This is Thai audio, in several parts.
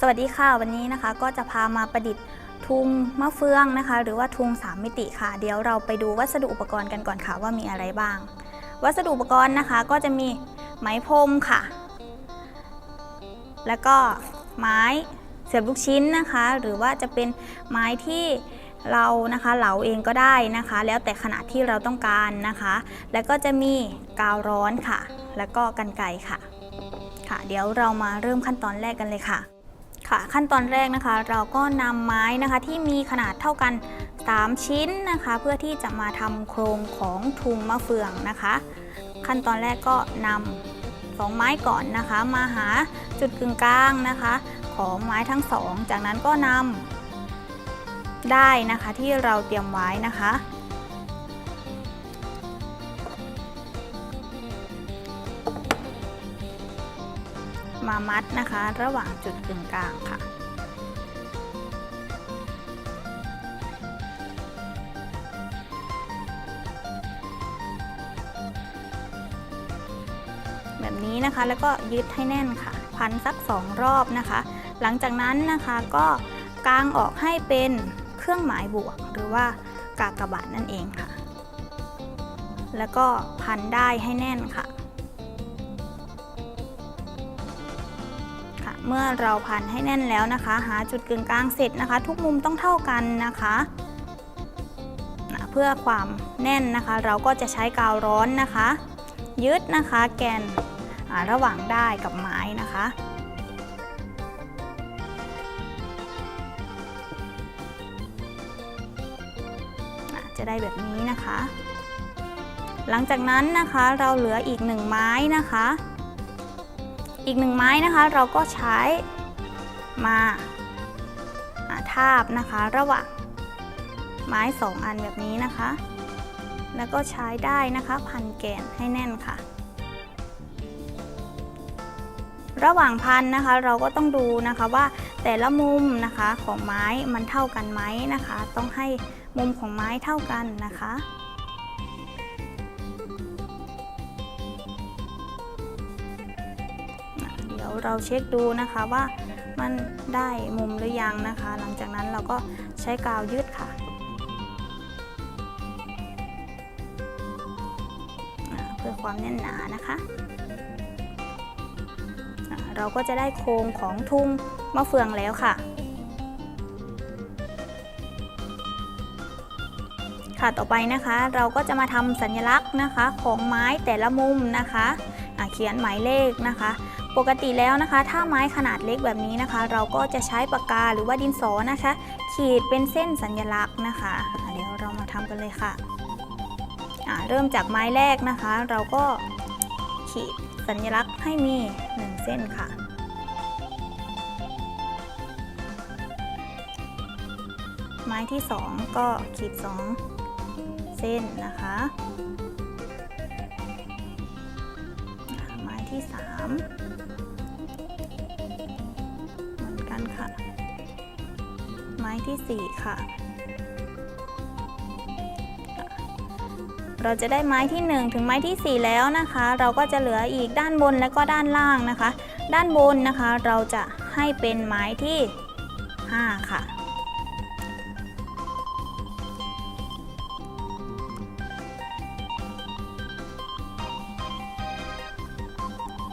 สวัสดีค่ะวันนี้นะคะก็จะพามาประดิษฐ์ทุงมะเฟืองนะคะ หรือว่าทุงสามมิติค่ะ เดี๋ยวเราไปดูวัสดุอุปกรณ์กันก่อนค่ะว่ามีอะไรบ้าง วัสดุอุปกรณ์นะคะก็จะมีไหมพรมค่ะ แล้วก็ไม้เสียบลูกชิ้นนะคะ หรือว่าจะเป็นไม้ที่เรานะคะเหลาเองก็ได้นะคะ แล้วแต่ขนาดที่เราต้องการนะคะ แล้วก็จะมีกาวร้อนค่ะ แล้วก็กันไกรค่ะค่ะ เดี๋ยวเรามาเริ่มขั้นตอนแรกกันเลยค่ะ ค่ะ ขั้นตอนแรกนะคะ เราก็นำไม้นะคะที่มีขนาดเท่ากัน 3 ชิ้นนะคะ เพื่อที่จะมาทำโครงของทุงมะเฟืองนะคะ ขั้นตอนแรกก็นำสองไม้ก่อนนะคะ มาหาจุดกึ่งกลางนะคะ ของไม้ทั้งสอง จากนั้นก็นำได้นะคะที่เราเตรียมไว้นะคะ มามัดนะคะ ระหว่างจุดกึ่งกลางค่ะ แบบนี้นะคะแล้วก็ยึดให้แน่นค่ะ พันสักสองรอบนะคะ หลังจากนั้นนะคะก็กางออกให้เป็นเครื่องหมายบวก หรือว่ากากบาทนั่นเองค่ะ แล้วก็พันได้ให้แน่นค่ะ เมื่อเราพันให้แน่นแล้วนะคะ หาจุดกึ่งกลางเสร็จนะคะ ทุกมุมต้องเท่ากันนะคะนะเพื่อความแน่นนะคะ เราก็จะใช้กาวร้อนนะคะ ยึดนะคะแกนระหว่างได้กับไม้นะคะจะได้แบบนี้นะคะ หลังจากนั้นนะคะเราเหลืออีกหนึ่งไม้นะคะ อีกหนึ่งไม้นะคะเราก็ใช้มาอ่าทาบนะคะระหว่างไม้สองอันแบบนี้นะคะ แล้วก็ใช้ได้นะคะพันแกนให้แน่นค่ะ ระหว่างพันนะคะเราก็ต้องดูนะคะว่าแต่ละมุมนะคะของไม้มันเท่ากันไหมนะคะ ต้องให้มุมของไม้เท่ากันนะคะ เราเช็คดูนะคะว่ามันได้มุมหรือยังนะคะ หลังจากนั้นเราก็ใช้กาวยืดค่ะเพื่อความแน่นหนานะคะเราก็จะได้โครงของทุ่งมะเฟืองแล้วค่ะ ค่ะต่อไปนะคะเราก็จะมาทำสัญลักษณ์นะคะของไม้แต่ละมุมนะคะเขียนหมายเลขนะคะ ปกติแล้วนะคะ ถ้าไม้ขนาดเล็กแบบนี้นะคะ เราก็จะใช้ปากกาหรือว่าดินสอนะคะ ขีดเป็นเส้นสัญลักษณ์นะคะ เดี๋ยวเรามาทำกันเลยค่ะเริ่มจากไม้แรกนะคะ เราก็ขีดสัญลักษณ์ให้มี 1 เส้นค่ะ ไม้ที่ 2 ก็ขีด 2 เส้นนะคะ ไม้ที่ 3 ที่ 4 ค่ะ เราจะได้ไม้ที่ 1 ถึงไม้ที่ 4 แล้วนะคะ เราก็จะเหลืออีกด้านบนและก็ด้านล่างนะคะ ด้านบนนะคะเราจะให้เป็นไม้ที่ 5 ค่ะ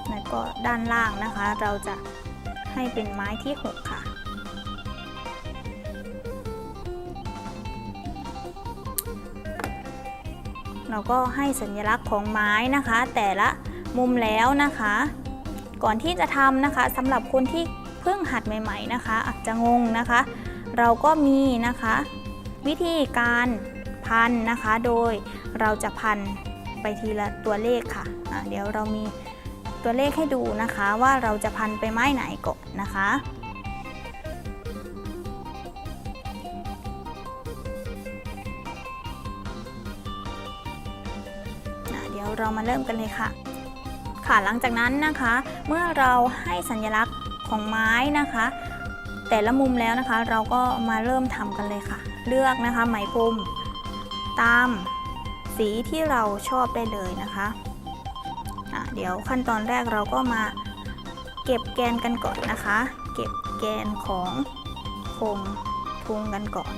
แล้วก็ด้านล่างนะคะ เราจะให้เป็นไม้ที่ 6 เราก็ให้สัญลักษณ์ของไม้นะคะ แต่ละมุมแล้วนะคะ ก่อนที่จะทำนะคะสำหรับคนที่เพิ่งหัดใหม่ ๆ นะคะอาจจะงงนะคะ เราก็มีนะคะ วิธีการพันนะคะ โดยเราจะพันไปทีละตัวเลขค่ะะเดี๋ยวเรามีตัวเลขให้ดูนะคะ ว่าเราจะพันไปไม้ไหนก่อนนะคะ เรามาเริ่มกันเลยค่ะ ค่ะหลังจากนั้นนะคะ เมื่อเราให้สัญลักษณ์ของไม้นะคะ แต่ละมุมแล้วนะคะ เราก็มาเริ่มทำกันเลยค่ะ เลือกนะคะไหมพรมตามสีที่เราชอบได้เลยนะคะอะเดี๋ยวขั้นตอนแรกเราก็มาเก็บแกนกันก่อนนะคะ เก็บแกนของโครงทุงกันก่อน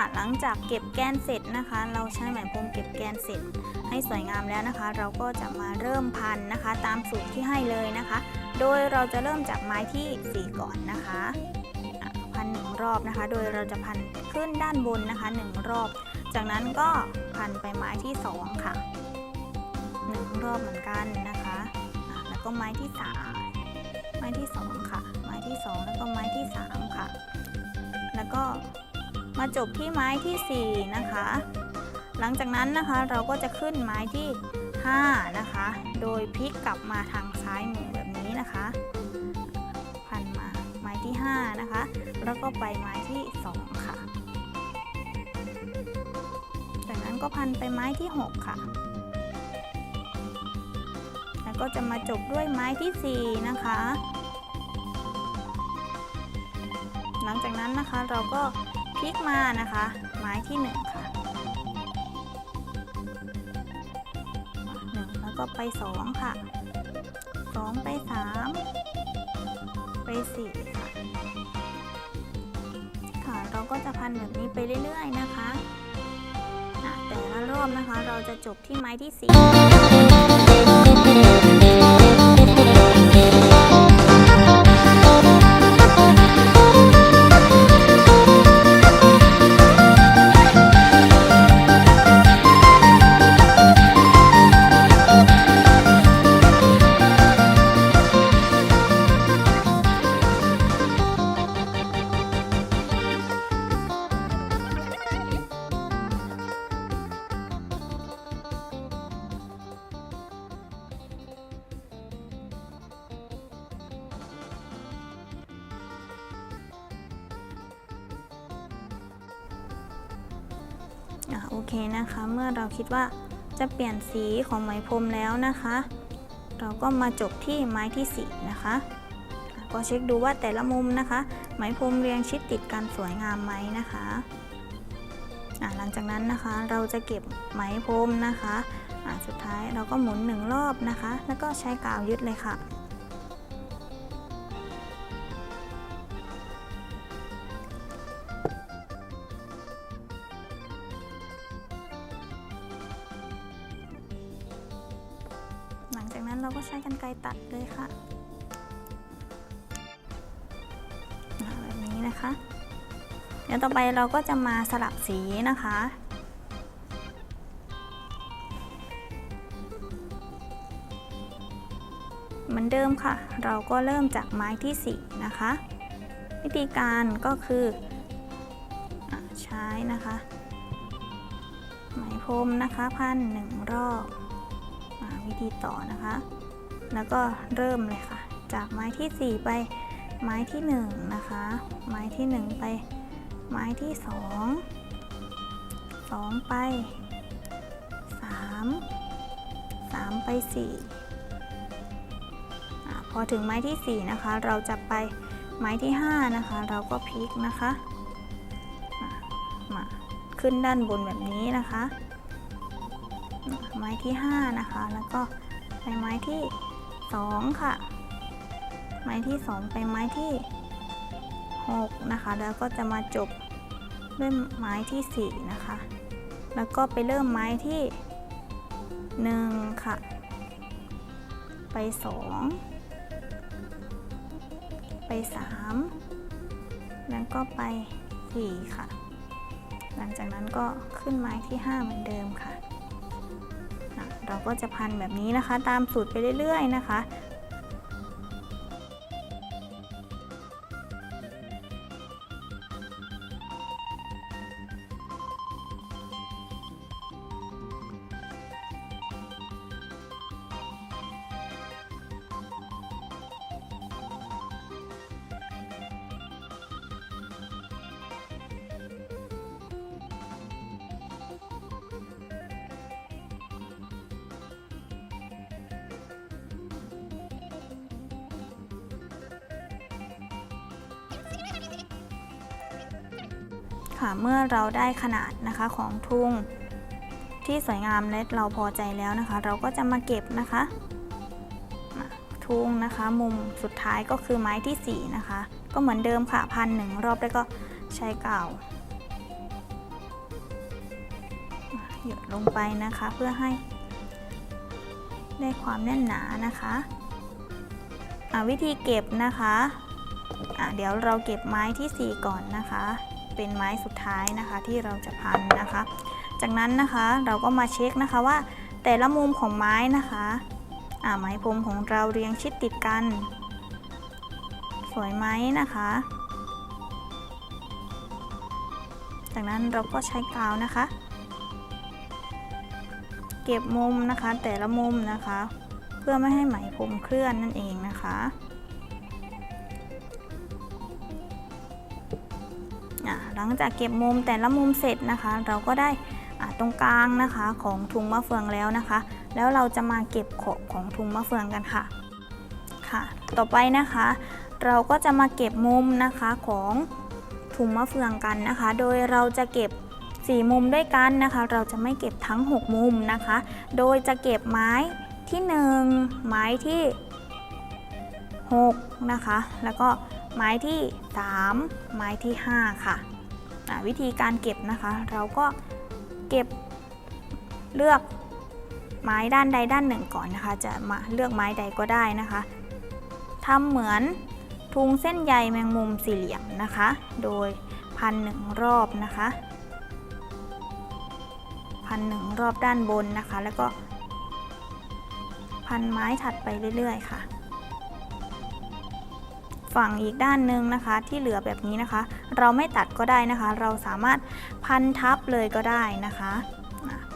ค่ะ หลังจากเก็บแกนเสร็จนะคะ เราใช้ไหมพรมเก็บแกนเสร็จให้สวยงามแล้วนะคะ เราก็จะมาเริ่มพันนะคะ ตามสูตรที่ให้เลยนะคะ โดยเราจะเริ่มจากไม้ที่ 4 ก่อนนะคะพันหนึ่งรอบนะคะ โดยเราจะพันขึ้นด้านบนนะคะหนึ่งรอบ จากนั้นก็พันไปไม้ที่ 2 ค่ะหนึ่งรอบเหมือนกันนะคะ แล้วก็ไม้ที่ 3 ไม้ที่ 2 ค่ะ ไม้ที่ 2 แล้วก็ไม้ที่ 3 มาจบที่ไม้ที่ 4 นะคะ หลังจากนั้นนะคะเราก็จะขึ้นไม้ที่ 5 นะคะ โดยพลิกกลับมาทางซ้ายมือแบบนี้นะคะพันมาไม้ที่ 5 นะคะ แล้วก็ไปไม้ที่ 2 ค่ะ จากนั้นก็พันไปไม้ที่ 6 ค่ะ แล้วก็จะมาจบด้วยไม้ที่ 4 นะคะ หลังจากนั้นนะคะเราก็ พลิกมานะคะ ไม้ที่ 1 ค่ะหนึ่งแล้วก็ไป 2 ค่ะ 2 ไป 3 ไป 4 ค่ะ ค่ะ เราก็จะพันแบบนี้ไปเรื่อยๆนะคะอะแต่ละรอบนะคะเราจะจบที่ไม้ที่ 4 นะคะ เมื่อเราคิดว่าจะเปลี่ยนสีของไหมพรมแล้วนะคะ เราก็มาจบที่ไม้ที่ 4 นะคะ ก็เช็คดูว่าแต่ละมุมนะคะ ไหมพรมเรียงชิดติดกันสวยงามไหมนะคะหลังจากนั้นนะคะเราจะเก็บไหมพรมนะคะอะสุดท้ายเราก็หมุนหนึ่งรอบนะคะ แล้วก็ใช้กาวยึดเลยค่ะ จากนั้นเราก็ใช้กันไกรตัดเลยค่ะแบบนี้นะคะ เดี๋ยวต่อไปเราก็จะมาสลับสีนะคะเหมือนเดิมค่ะ เราก็เริ่มจากไม้ที่ 4 นะคะ วิธีการก็คืออใช้นะคะ ไหมพรมนะคะพันหนึ่งรอบ ธีต่อนะคะ แล้วก็เริ่มเลยค่ะ จากไม้ที่ 4 ไปไม้ที่ 1 นะคะ ไม้ที่ 1 ไป ไม้ที่ 2 2 ไป 3 3 ไป 4อ่พอถึงไม้ที่ 4 นะคะ เราจะไปไม้ที่ 5 นะคะ เราก็พลิกนะคะมาขึ้นด้านบนแบบนี้นะคะ ไม้ที่ 5 นะคะ แล้วก็ไปไม้ที่ 2 ค่ะ ไม้ที่ 2 ไปไม้ที่ 6 นะคะ แล้วก็จะมาจบด้วยไม้ที่ 4 นะคะ แล้วก็ไปเริ่มไม้ที่ 1 ค่ะ ไป 2 ไป 3 แล้วก็ไป 4 ค่ะ หลังจากนั้นก็ขึ้นไม้ที่ 5 เหมือนเดิมค่ะอะ เราก็จะพันแบบนี้นะคะ ตามสูตรไปเรื่อยๆนะคะ ค่ะเมื่อเราได้ขนาดนะคะของทุ่ง ที่สวยงามและเราพอใจแล้วนะคะ เราก็จะมาเก็บนะคะทุ่งนะคะ มุมสุดท้ายก็คือไม้ที่ 4 นะคะ ก็เหมือนเดิมค่ะพันหนึ่งรอบแล้วก็ใช้เกาวมาหยดลงไปนะคะเพื่อให้ได้ความแน่นหนานะคะวิธีเก็บนะคะะเดี๋ยวเราเก็บไม้ที่ 4 ก่อนนะคะ เป็นไม้สุดท้ายนะคะ ที่เราจะพันนะคะ จากนั้นนะคะเราก็มาเช็คนะคะว่า แต่ละมุมของไม้นะคะอ่าไม้พรมของเราเรียงชิดติดกัน สวยไหมนะคะ จากนั้นเราก็ใช้กาวนะคะ เก็บมุมนะคะแต่ละมุมนะคะ เพื่อไม่ให้ไหมพรมเคลื่อนนั่นเองนะคะ หลังจากเก็บมุมแต่ละมุมเสร็จนะคะ เราก็ได้ตรงกลางนะคะของทุงมะเฟืองแล้วนะคะ แล้วเราจะมาเก็บขอบของทุงมะเฟืองกันค่ะค่ะ ต่อไปนะคะ เราก็จะมาเก็บมุมนะคะของทุงมะเฟืองกันนะคะ โดยเราจะเก็บ 4 มุมด้วยกันนะคะ เราจะไม่เก็บทั้ง 6 มุมนะคะ โดยจะเก็บไม้ที่ 1 ไม้ที่ 6 นะคะ แล้วก็ ไม้ที่ 3 ไม้ที่ 5ค่ะอะวิธีการเก็บนะคะ เราก็เก็บเลือกไม้ด้านใดด้านหนึ่งก่อนนะคะ จะมาเลือกไม้ใดก็ได้นะคะทำเหมือนทุงเส้นใยแมงมุมสี่เหลี่ยมนะคะ โดยพันหนึ่งรอบนะคะพันหนึ่งรอบด้านบนนะคะ แล้วก็พันไม้ถัดไปเรื่อยๆค่ะ ฝั่งอีกด้านหนึ่งนะคะ ที่เหลือแบบนี้นะคะ เราไม่ตัดก็ได้นะคะ เราสามารถพันทับเลยก็ได้นะคะ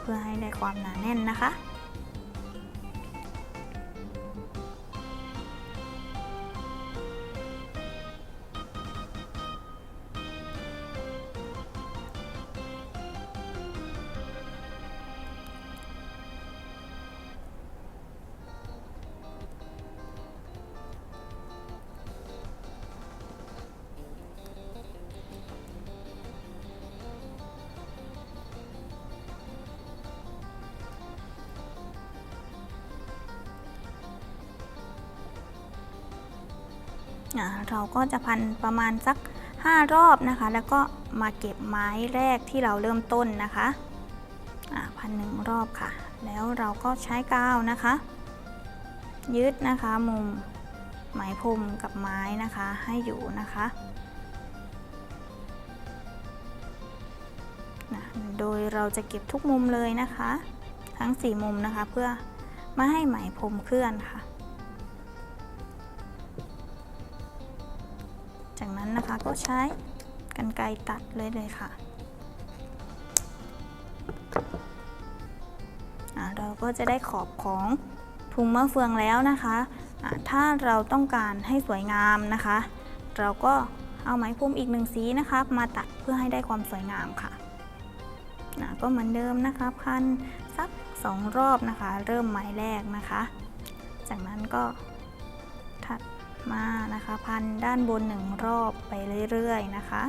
เพื่อให้ได้ความหนาแน่นนะคะ เราก็จะพันประมาณสัก 5 รอบนะคะ แล้วก็มาเก็บไม้แรกที่เราเริ่มต้นนะคะพันหนึ่งรอบค่ะ แล้วเราก็ใช้กาวนะคะยึดนะคะมุมไหมพรมกับไม้นะคะให้อยู่นะคะนะโดยเราจะเก็บทุกมุมเลยนะคะ ทั้ง 4 มุมนะคะเพื่อไม่ให้ไหมพรมเคลื่อนค่ะ จากนั้นนะคะก็ใช้กันไกรตัดเลยเลยค่ะเราก็จะได้ขอบของทุงมะเฟืองแล้วนะคะอ่าถ้าเราต้องการให้สวยงามนะคะ เราก็เอาไหมพรมอีกหนึ่งสีนะคะ มาตัดเพื่อให้ได้ความสวยงามค่ะอ่าก็เหมือนเดิมนะคะพันสักสองรอบนะคะ เริ่มไม้แรกนะคะ จากนั้นก็ถัด มานะคะ พันด้านบนหนึ่งรอบไปเรื่อยๆนะคะ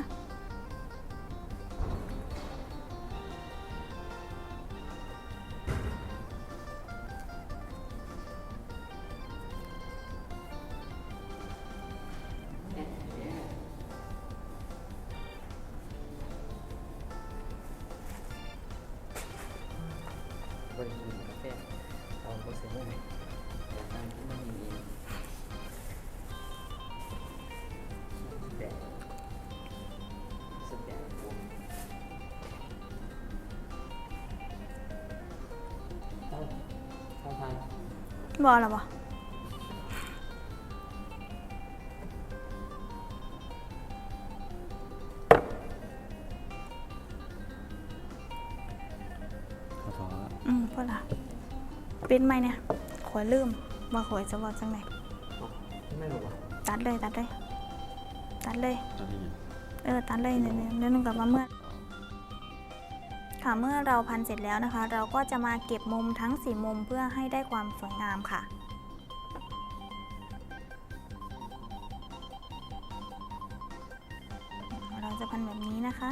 บอลหรอปะเขาท้ออืมพอละเป็นไหมเนี่ยขอยลืมว่าขอยจะบอกจังไหนไม่รู้ว่ะตัดเลยตัดเลย ตัดเลย ตอนนี้ เออ ตัดเลยเนี่ยเดี๋ยวนึงกลับมาเมื่อ ค่ะเมื่อเราพันเสร็จแล้วนะคะ เราก็จะมาเก็บมุมทั้ง 4 มุมเพื่อให้ได้ความสวยงามค่ะเราจะพันแบบนี้นะคะ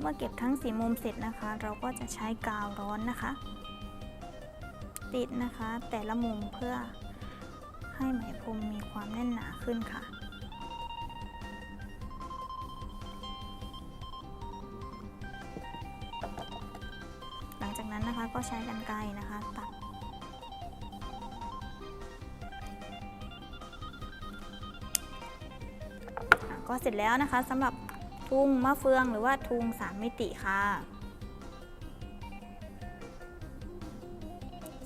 เมื่อเก็บทั้งสีมุมเสร็จนะคะ เราก็จะใช้กาวร้อนนะคะ ติดนะคะแต่ละมุมเพื่อให้ไหมพรมมีความแน่นหนาขึ้นค่ะ หลังจากนั้นนะคะก็ใช้กรรไกรนะคะตัดก็เสร็จแล้วนะคะสำหรับ ทุงมะเฟืองหรือว่าทุงสามมิติค่ะ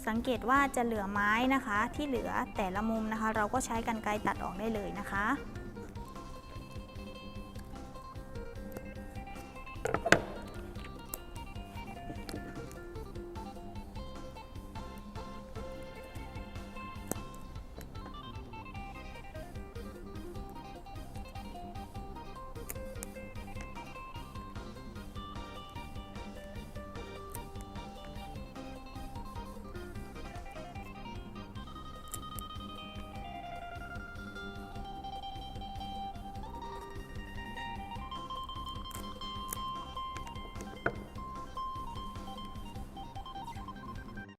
สังเกตว่าจะเหลือไม้นะคะที่เหลือแต่ละมุมนะคะ เราก็ใช้กรรไกรตัดออกได้เลยนะคะ